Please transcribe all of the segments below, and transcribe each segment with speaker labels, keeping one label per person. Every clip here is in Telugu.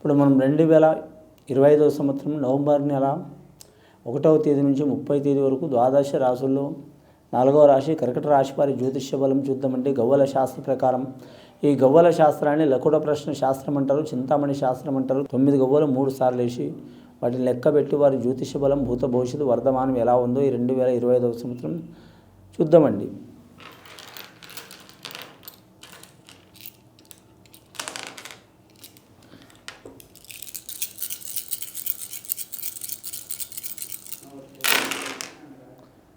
Speaker 1: ఇప్పుడు మనం రెండు వేల ఇరవై ఐదవ సంవత్సరం నవంబర్ నెల ఒకటవ తేదీ నుంచి ముప్పై తేదీ వరకు ద్వాదశ రాశుల్లో నాలుగవ రాశి కర్కట రాశి వారి జ్యోతిష్య బలం చూద్దామంటే గవ్వల శాస్త్ర ప్రకారం. ఈ గవ్వల శాస్త్రాన్ని లకుట ప్రశ్న శాస్త్రం అంటారు చింతామణి శాస్త్రం అంటారు. తొమ్మిది గవ్వలు మూడు సార్లు వేసి వాటిని లెక్క పెట్టి వారి జ్యోతిష బలం భూత భవిష్యత్తు వర్ధమానం ఎలా ఉందో ఈ రెండు వేల ఇరవై ఐదవ సంవత్సరం చూద్దామండి.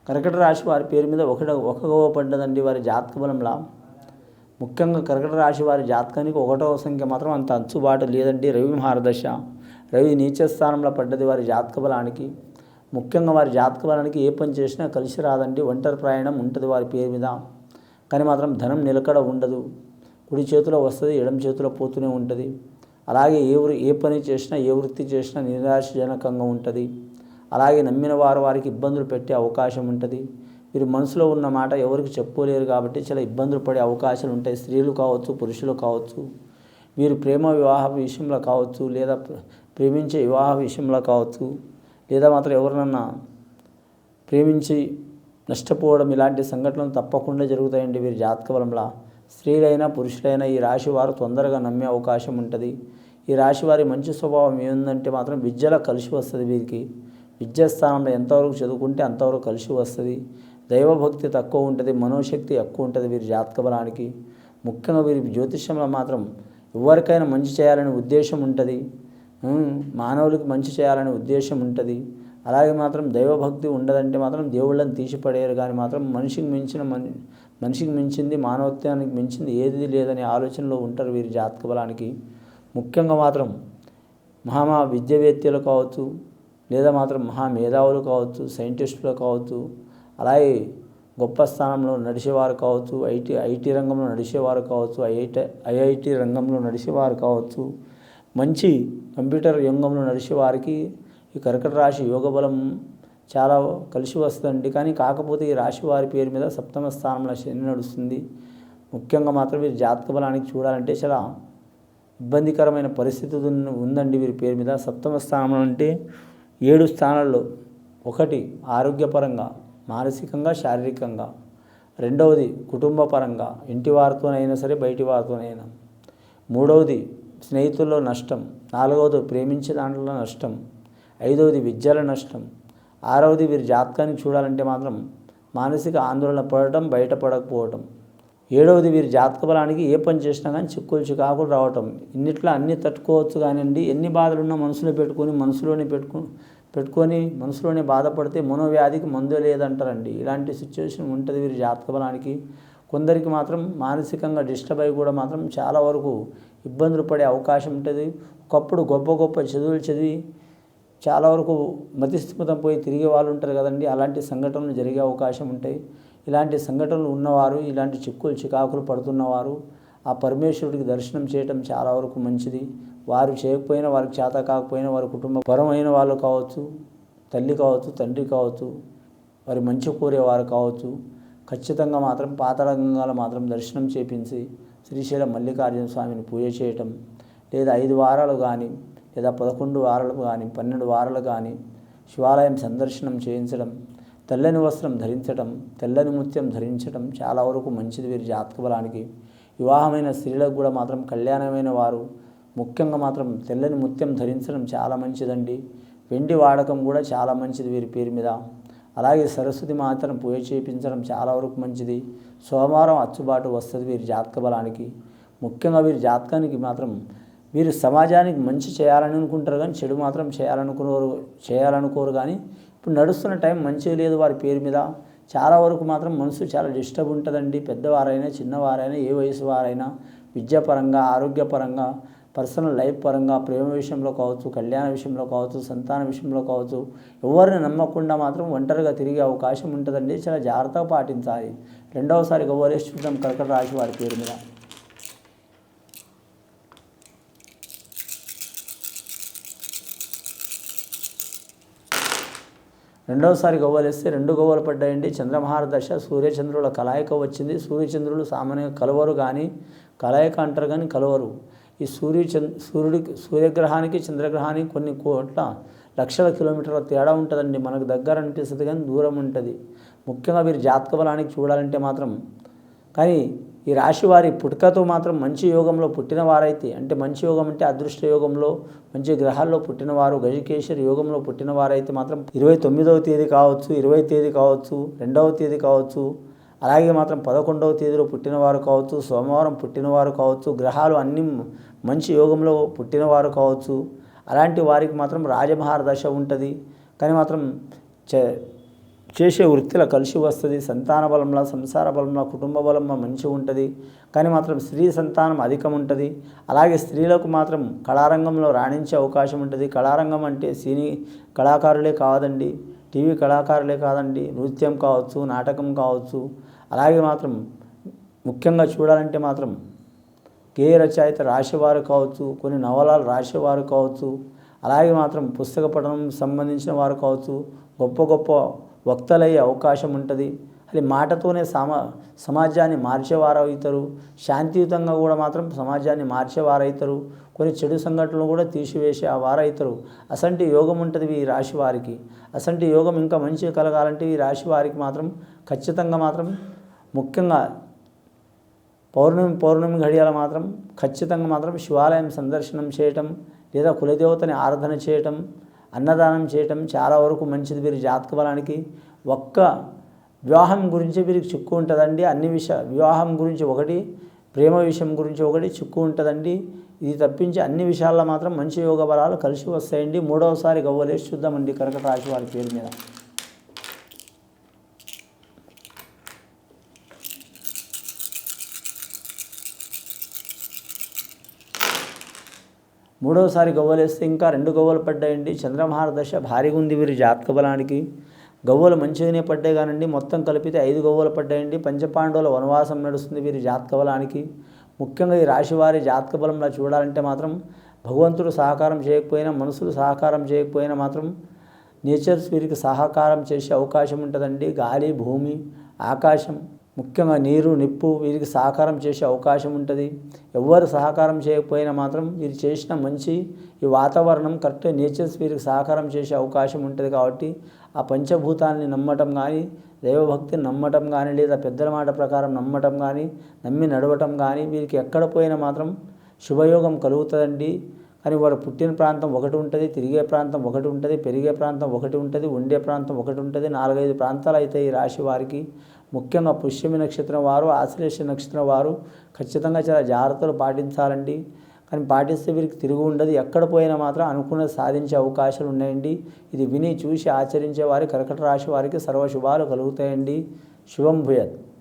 Speaker 1: కర్కట రాశి వారి పేరు మీద ఒకట ఒక పడ్డదండి వారి జాతక బలంలా. ముఖ్యంగా కర్కట రాశి వారి జాతకానికి ఒకటవ సంఖ్య మాత్రం అంత అంచుబాటు లేదండి. రవి మహారదశ. రవి నీచ స్థానంలో పడ్డది వారి జాతక బలానికి. ముఖ్యంగా వారి జాతక బలానికి ఏ పని చేసినా కలిసి రాదండి. ఒంటరి ప్రయాణం ఉంటుంది వారి పేరు మీద. కానీ మాత్రం ధనం నిలకడ ఉండదు. కుడి చేతిలో వస్తుంది ఎడమ చేతిలో పోతూనే ఉంటుంది. అలాగే ఏ వృ ఏ పని చేసినా ఏ వృత్తి చేసినా నిరాశజనకంగా ఉంటుంది. అలాగే నమ్మిన వారు వారికి ఇబ్బందులు పెట్టే అవకాశం ఉంటుంది. వీరు మనసులో ఉన్న మాట ఎవరికి చెప్పుకోలేరు కాబట్టి చాలా ఇబ్బందులు పడే అవకాశాలు ఉంటాయి. స్త్రీలు కావచ్చు పురుషులు కావచ్చు వీరు ప్రేమ వివాహ విషయంలో కావచ్చు లేదా ప్రేమించే వివాహ విషయంలో కావచ్చు లేదా మాత్రం ఎవరినన్నా ప్రేమించి నష్టపోవడం ఇలాంటి సంఘటనలు తప్పకుండా జరుగుతాయండి వీరి జాతక బలంలా. స్త్రీలైనా పురుషులైనా ఈ రాశి వారు తొందరగా నమ్మే అవకాశం ఉంటుంది. ఈ రాశి వారి మంచి స్వభావం ఏంటంటే మాత్రం విద్యలో కలిసి వస్తుంది వీరికి. విద్యా స్థానంలో ఎంతవరకు చదువుకుంటే అంతవరకు కలిసి వస్తుంది. దైవభక్తి తక్కువ ఉంటుంది మనోశక్తి ఎక్కువ ఉంటుంది వీరి జాతక బలానికి. ముఖ్యంగా వీరి జ్యోతిష్యంలో మాత్రం ఎవరికైనా మంచి చేయాలనే ఉద్దేశం ఉంటుంది. మానవులకు మంచి చేయాలనే ఉద్దేశం ఉంటుంది. అలాగే మాత్రం దైవభక్తి ఉండదంటే మాత్రం దేవుళ్ళని తీసిపడేయరు. కానీ మాత్రం మనిషికి మించిన మనిషికి మించింది మానవత్వానికి మించింది ఏది లేదనే ఆలోచనలో ఉంటారు వీరి జాతక బలానికి. ముఖ్యంగా మాత్రం మహామా విద్యావేత్తలు కావచ్చు లేదా మాత్రం మహా మేధావులు కావచ్చు సైంటిస్టులు కావచ్చు అలాగే గొప్ప స్థానంలో నడిచేవారు కావచ్చు ఐటీ ఐటీ రంగంలో నడిచేవారు కావచ్చు ఐఐటి ఐఐటి రంగంలో నడిచేవారు కావచ్చు మంచి కంప్యూటర్ రంగంలో నడిచే వారికి ఈ కర్కట రాశి యోగ బలం చాలా కలిసి వస్తుంది కానీ కాకపోతే ఈ రాశి వారి పేరు మీద సప్తమ స్థానంలో శని నడుస్తుంది. ముఖ్యంగా మాత్రం వీరి జాతక బలానికి చూడాలంటే చాలా ఇబ్బందికరమైన పరిస్థితి ఉందండి వీరి పేరు మీద. సప్తమ స్థానంలో అంటే ఏడు స్థానాల్లో ఒకటి ఆరోగ్యపరంగా మానసికంగా శారీరకంగా. రెండవది కుటుంబపరంగా ఇంటి వారితోనైనా సరే బయటి వారితోనైనా. మూడవది స్నేహితుల్లో నష్టం నాలుగవది ప్రేమించే దాంట్లో నష్టం ఐదవది విద్యల నష్టం ఆరవది వీరి జాతకాన్ని చూడాలంటే మాత్రం మానసిక ఆందోళన పడటం బయటపడకపోవటం. ఏడవది వీరి జాతక బలానికి ఏ పని చేసినా కానీ చిక్కులు చికాకులు రావటం. ఇన్నిట్లో అన్నీ తట్టుకోవచ్చు కానివ్వండి ఎన్ని బాధలున్నా మనసులో పెట్టుకొని మనసులోనే పెట్టుకు పెట్టుకొని మనసులోనే బాధపడితే మనోవ్యాధికి మందు లేదంటారండి. ఇలాంటి సిచ్యువేషన్ ఉంటుంది వీరి జాతక బలానికి. కొందరికి మాత్రం మానసికంగా డిస్టర్బ్ అయ్యి కూడా మాత్రం చాలా వరకు ఇబ్బందులు పడే అవకాశం ఉంటుంది. ఒకప్పుడు గొప్ప గొప్ప చదువులు చదివి చాలా వరకు మతిస్థిమితం పోయి తిరిగే వాళ్ళు ఉంటారు కదండి. అలాంటి సంఘటనలు జరిగే అవకాశం ఉంటాయి. ఇలాంటి సంఘటనలు ఉన్నవారు ఇలాంటి చిక్కులు చికాకులు పడుతున్నవారు ఆ పరమేశ్వరుడికి దర్శనం చేయటం చాలా వరకు మంచిది. వారు చేయకపోయినా వారికి చేత కాకపోయినా వారి కుటుంబ పరమైన వాళ్ళు కావచ్చు తల్లి కావచ్చు తండ్రి కావచ్చు వారి మంచి కోరేవారు కావచ్చు ఖచ్చితంగా మాత్రం పాతాళగంగాలో మాత్రం దర్శనం చేపించి శ్రీశైలం మల్లికార్జున స్వామిని పూజ చేయటం లేదా ఐదు వారాలు కానీ లేదా పదకొండు వారాలు కానీ పన్నెండు వారాలు కానీ శివాలయం సందర్శనం చేయించడం తెల్లని వస్త్రం ధరించడం తెల్లని ముత్యం ధరించడం చాలా వరకు మంచిది వీరి జాతక బలానికి. వివాహమైన స్త్రీలకు కూడా మాత్రం కళ్యాణమైన వారు ముఖ్యంగా మాత్రం తెల్లని ముత్యం ధరించడం చాలా మంచిదండి. వెండి వాడకం కూడా చాలా మంచిది వీరి పేరు మీద. అలాగే సరస్వతి మాత్రం పూజ చేయించడం చాలా వరకు మంచిది. సోమవారం అచ్చుబాటు వస్తుంది వీరి జాతక బలానికి. ముఖ్యంగా వీరి జాతకానికి మాత్రం వీరు సమాజానికి మంచి చేయాలని అనుకుంటారు కానీ చెడు మాత్రం చేయాలనుకోరు చేయాలనుకోరు కానీ ఇప్పుడు నడుస్తున్న టైం మంచిగా లేదు వారి పేరు మీద. చాలా వరకు మాత్రం మనసు చాలా డిస్టర్బ్ ఉంటుందండి. పెద్దవారైనా చిన్నవారైనా ఏ వయసు వారైనా విద్యాపరంగా ఆరోగ్యపరంగా పర్సనల్ లైఫ్ పరంగా ప్రేమ విషయంలో కావచ్చు కళ్యాణ విషయంలో కావచ్చు సంతాన విషయంలో కావచ్చు ఎవరిని నమ్మకుండా మాత్రం ఒంటరిగా తిరిగే అవకాశం ఉంటుందండి. చాలా జాగ్రత్తగా పాటించాలి. రెండవసారి గవ్వలేసి చూద్దాం కర్కట రాశి వారి పేరు మీద. రెండవసారి గవ్వలేస్తే రెండు గవ్వలు పడ్డాయండి. చంద్రమహార దశ సూర్యచంద్రుల కలయిక వచ్చింది. సూర్యచంద్రులు సామాన్యంగా కలవరు కానీ కలయిక అంటారు కానీ కలవరు. ఈ సూర్య చంద్ర సూర్యుడికి సూర్యగ్రహానికి చంద్రగ్రహానికి కొన్ని కోట్ల లక్షల కిలోమీటర్ల తేడా ఉంటుందండి. మనకు దగ్గర అనిపిస్తుంది కానీ దూరం ఉంటుంది. ముఖ్యంగా మీరు జాతక బలానికి చూడాలంటే మాత్రం. కానీ ఈ రాశి వారి పుట్టుకతో మాత్రం మంచి యోగంలో పుట్టిన వారైతే అంటే మంచి యోగం అంటే అదృష్ట యోగంలో మంచి గ్రహాల్లో పుట్టినవారు గజకేశ్వరి యోగంలో పుట్టిన వారైతే మాత్రం ఇరవై తొమ్మిదవ తేదీ కావచ్చు ఇరవై తేదీ కావచ్చు రెండవ తేదీ కావచ్చు అలాగే మాత్రం పదకొండవ తేదీలో పుట్టినవారు కావచ్చు సోమవారం పుట్టినవారు కావచ్చు గ్రహాలు అన్ని మంచి యోగంలో పుట్టినవారు కావచ్చు అలాంటి వారికి మాత్రం రాజమహార దశ ఉంటుంది. కానీ మాత్రం చే చేసే వృత్తిలో కలిసి వస్తుంది సంతాన బలంలో సంసార బలంలో కుటుంబ బలంలో మంచిగా ఉంటుంది. కానీ మాత్రం స్త్రీ సంతానం అధికం ఉంటుంది. అలాగే స్త్రీలకు మాత్రం కళారంగంలో రాణించే అవకాశం ఉంటుంది. కళారంగం అంటే సినీ కళాకారులే కాదండి. టీవీ కళాకారులే కాదండి. నృత్యం కావచ్చు నాటకం కావచ్చు. అలాగే మాత్రం ముఖ్యంగా చూడాలంటే మాత్రం గేయ రచయిత రాసేవారు కావచ్చు కొన్ని నవలాలు రాసేవారు కావచ్చు. అలాగే మాత్రం పుస్తక పఠనం సంబంధించిన వారు కావచ్చు. గొప్ప గొప్ప వక్తలయ్యే అవకాశం ఉంటుంది. అది మాటతోనే సమా సమాజాన్ని మార్చేవారవుతారు. శాంతియుతంగా కూడా మాత్రం సమాజాన్ని మార్చేవారవుతారు. కొన్ని చెడు సంఘటనలు కూడా తీసివేసే ఆ వారు అవుతారు అసంటి యోగం ఉంటుంది ఈ రాశి వారికి. అసంటి యోగం ఇంకా మంచి కలగాలంటే ఈ రాశి వారికి మాత్రం ఖచ్చితంగా మాత్రం ముఖ్యంగా పౌర్ణమి పౌర్ణమి ఘడియాల మాత్రం ఖచ్చితంగా మాత్రం శివాలయం సందర్శనం చేయటం లేదా కులదేవతని ఆరాధన చేయటం అన్నదానం చేయటం చాలా వరకు మంచిది వీరి జాతక బలానికి ఒక్క వివాహం గురించి వీరికి చిక్కు ఉంటుందండి. అన్ని విషయ వివాహం గురించి ఒకటి ప్రేమ విషయం గురించి ఒకటి చిక్కు ఉంటుందండి. ఇది తప్పించి అన్ని విషయాల్లో మాత్రం మంచి యోగ బలాలు కలిసి వస్తాయండి. మూడవసారి గవ్వలేసి చూద్దామండి కర్కట రాశి వారి పేరు మీద. మూడవసారి గవ్వలేస్తే ఇంకా రెండు గవ్వలు పడ్డాయండి. చంద్రమహార దశ భారీగా ఉంది వీరి జాతక బలానికి గవ్వలు మంచిగానే పడ్డాయి కానండి మొత్తం కలిపితే ఐదు గవ్వలు పడ్డాయండి. పంచపాండవుల వనవాసం నడుస్తుంది వీరి జాతక బలానికి ముఖ్యంగా ఈ రాశి వారి జాతక బలంలా చూడాలంటే మాత్రం భగవంతుడు సహకారం చేయకపోయినా మనుషులు సహకారం చేయకపోయినా మాత్రం నేచర్స్ వీరికి సహకారం చేసే అవకాశం ఉంటుందండి. గాలి భూమి ఆకాశం ముఖ్యంగా నీరు నిప్పు వీరికి సహకారం చేసే అవకాశం ఉంటుంది. ఎవ్వరు సహకారం చేయకపోయినా మాత్రం వీరు చేసిన మంచి ఈ వాతావరణం కరెక్ట్ నేచర్స్ వీరికి సహకారం చేసే అవకాశం ఉంటుంది కాబట్టి ఆ పంచభూతాన్ని నమ్మటం కానీ దైవభక్తిని నమ్మటం కానీ లేదా పెద్దల మాట ప్రకారం నమ్మటం కానీ నమ్మి నడవటం కానీ వీరికి ఎక్కడ పోయినా మాత్రం శుభయోగం కలుగుతుందండి. కానీ వారు పుట్టిన ప్రాంతం ఒకటి ఉంటుంది తిరిగే ప్రాంతం ఒకటి ఉంటుంది పెరిగే ప్రాంతం ఒకటి ఉంటుంది ఉండే ప్రాంతం ఒకటి ఉంటుంది నాలుగైదు ప్రాంతాలు అయితే ఈ రాశి వారికి ముఖ్యంగా పుష్యమి నక్షత్రం వారు ఆశ్లేష నక్షత్రం వారు ఖచ్చితంగా చాలా జాగ్రత్తలు పాటించాలండి. కానీ పాటిస్తే వీరికి తిరుగు ఉండదు. ఎక్కడ పోయినా మాత్రం అనుకున్నది సాధించే అవకాశాలు ఉన్నాయండి. ఇది విని చూసి ఆచరించే వారి కర్కట రాశి వారికి సర్వశుభాలు కలుగుతాయండి. శుభం భూయత్.